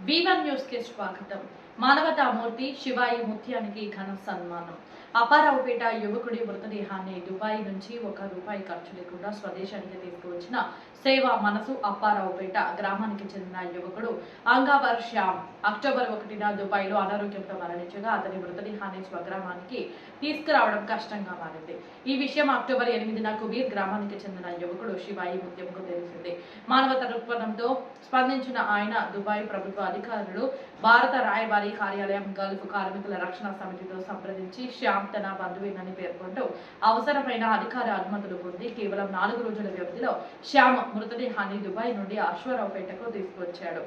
బీవన్ న్యూస్కి స్వాగతం. మానవతామూర్తి శివాయి ముత్యానికి ఘన సన్మానం. అపారావుపేట యువకుడి మృతదేహాన్ని దుబాయ్ నుంచి ఒక రూపాయి ఖర్చు లేకుండా స్వదేశానికి తీసుకువచ్చిన సేవా మనసు అప్పారావుపేట గ్రామానికి చెందిన యువకుడు అంగావర్ శ్యామ్ అక్టోబర్ ఒకటిన దుబాయ్లో అనారోగ్యంతో మరణించగా అతని మృతదేహాన్ని స్వగ్రామానికి తీసుకురావడం కష్టంగా మారింది. ఈ విషయం అక్టోబర్ ఎనిమిదిన కుబీర్ గ్రామానికి చెందిన యువకుడు శివాయి ముత్యంకు తెలిసింది. మానవత దృక్పథంతో స్పందించిన ఆయన దుబాయ్ ప్రభుత్వ అధికారులు భారత రాయబారి కార్యాలయం గల్ఫ్ కార్మికుల రక్షణ సమితితో సంప్రదించి శ్యామ్ తన బంధువేనని పేర్కొంటూ అవసరమైన అధికార అనుమతులు పొంది కేవలం నాలుగు రోజుల వ్యవధిలో శ్యామ్ మృతదేహాన్ని దుబాయ్ నుండి అశ్వరావుపేటకు తీసుకొచ్చాడు.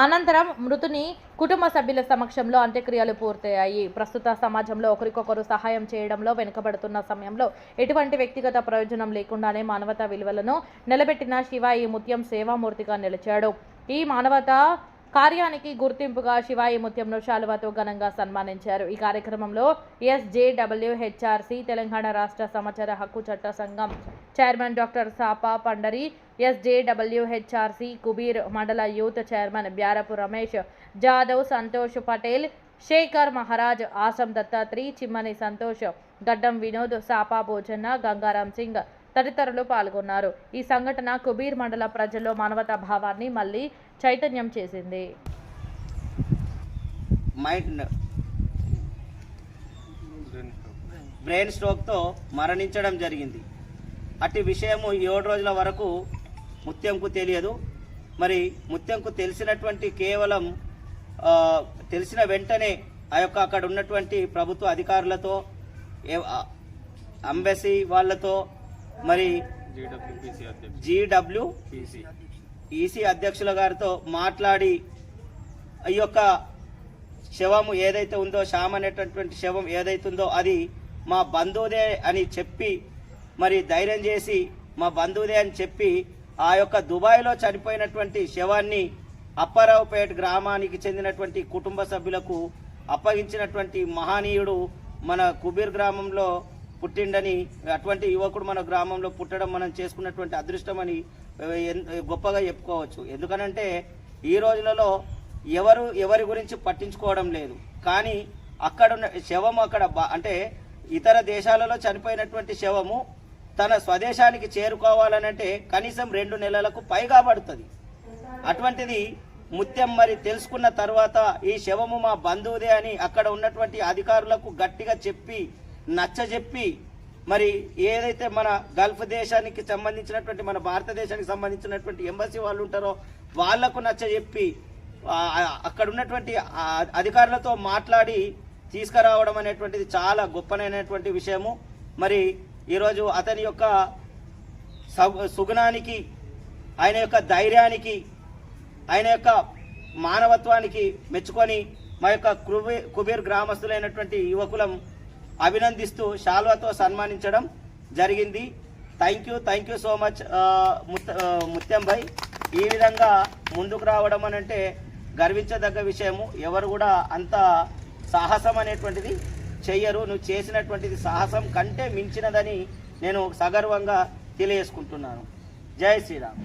అనంతరం మృతుని కుటుంబ సభ్యుల సమక్షంలో అంత్యక్రియలు పూర్తయ్యాయి. ప్రస్తుత సమాజంలో ఒకరికొకరు సహాయం చేయడంలో వెనుకబడుతున్న సమయంలో ఎటువంటి వ్యక్తిగత ప్రయోజనం లేకుండానే మానవతా విలువలను నిలబెట్టిన శివ ఈ ముత్యం సేవామూర్తిగా నిలిచాడు. ఈ మానవతా కార్యానికి గుర్తింపుగా శివాయి ముత్యంను శాలువాతో ఘనంగా సన్మానించారు. ఈ కార్యక్రమంలో ఎస్జేడబ్ల్యూహెచ్ఆర్సి తెలంగాణ రాష్ట్ర సమాచార హక్కు చట్ట సంఘం chairman doctor Sapa Pandari S J W H R C Kubeer మండల యూత్ చైర్మన్ బ్యారపు రమేష్ జాదవ్ సంతోష్ పటేల్ శేఖర్ మహారాజ్ ఆసం దత్తాత్రి చిమ్మని సంతోష్ గడ్డం వినోద్ సాపా భోజన్న గంగారాం సింగ్ తదితరులు పాల్గొన్నారు. ఈ సంఘటన కుబీర్ మండల ప్రజల్లో మానవతా భావాన్ని మళ్ళీ చైతన్యం చేసింది. మైండ్ బ్రెయిన్ స్ట్రోక్తో మరణించడం జరిగింది. అట్టి విషయము ఏడు రోజుల వరకు ముత్యంకు తెలియదు. మరి ముత్యంకు తెలిసినటువంటి కేవలం తెలిసిన వెంటనే ఆ యొక్క అక్కడ ఉన్నటువంటి ప్రభుత్వ అధికారులతో అంబెసీ వాళ్ళతో మరి జీడబ్ల్యూ ఈసీ అధ్యక్షుల గారితో మాట్లాడి ఈ యొక్క శవము ఏదైతే ఉందో శ్యామ్ అనేటటువంటి శవం ఏదైతుందో అది మా బంధువుదే అని చెప్పి మరి ధైర్యం చేసి మా బంధువుదే అని చెప్పి ఆ యొక్క దుబాయ్లో చనిపోయినటువంటి శవాన్ని అప్పారావుపేట గ్రామానికి చెందినటువంటి కుటుంబ సభ్యులకు అప్పగించినటువంటి మహనీయుడు మన కుబీర్ గ్రామంలో పుట్టిండని అటువంటి యువకుడు మన గ్రామంలో పుట్టడం మనం చేసుకున్నటువంటి అదృష్టమని అని గొప్పగా చెప్పుకోవచ్చు. ఎందుకనంటే ఈ రోజులలో ఎవరు ఎవరి గురించి పట్టించుకోవడం లేదు. కానీ అక్కడున్న శవం అక్కడ బా- అంటే ఇతర దేశాలలో చనిపోయినటువంటి శవము తన స్వదేశానికి చేరుకోవాలనంటే కనీసం రెండు నెలలకు పైగా పడుతుంది. అటువంటిది ముత్యం మరి తెలుసుకున్న తర్వాత ఈ శవము మా బంధువుదే అని అక్కడ ఉన్నటువంటి అధికారులకు గట్టిగా చెప్పి నచ్చజెప్పి మరి ఏదైతే మన గల్ఫ్ దేశానికి సంబంధించినటువంటి మన భారతదేశానికి సంబంధించినటువంటి ఎంబసీ వాళ్ళు ఉంటారో వాళ్ళకు నచ్చజెప్పి అక్కడ ఉన్నటువంటి అధికారులతో మాట్లాడి తీసుకురావడం అనేటువంటిది చాలా గొప్పనైనటువంటి విషయము. మరి ఈరోజు అతని యొక్క సుగుణానికి ఆయన యొక్క ధైర్యానికి ఆయన యొక్క మానవత్వానికి మెచ్చుకొని మా యొక్క కుబీర్ కుబీర్ గ్రామస్తులైనటువంటి యువకులం అభినందిస్తూ శాల్వాతో సన్మానించడం జరిగింది. Thank you thank you so much Mutyam bhai. ఈ విధంగా ముందుకు రావడం అని అంటే గర్వించదగ్గ విషయము. ఎవరు కూడా అంత సాహసం అనేటువంటిది చెయ్యరు. నువ్వు చేసినటువంటిది సాహసం కంటే మించినదని నేను సగర్వంగా తెలియజేసుకుంటున్నాను. జై శ్రీరామ్.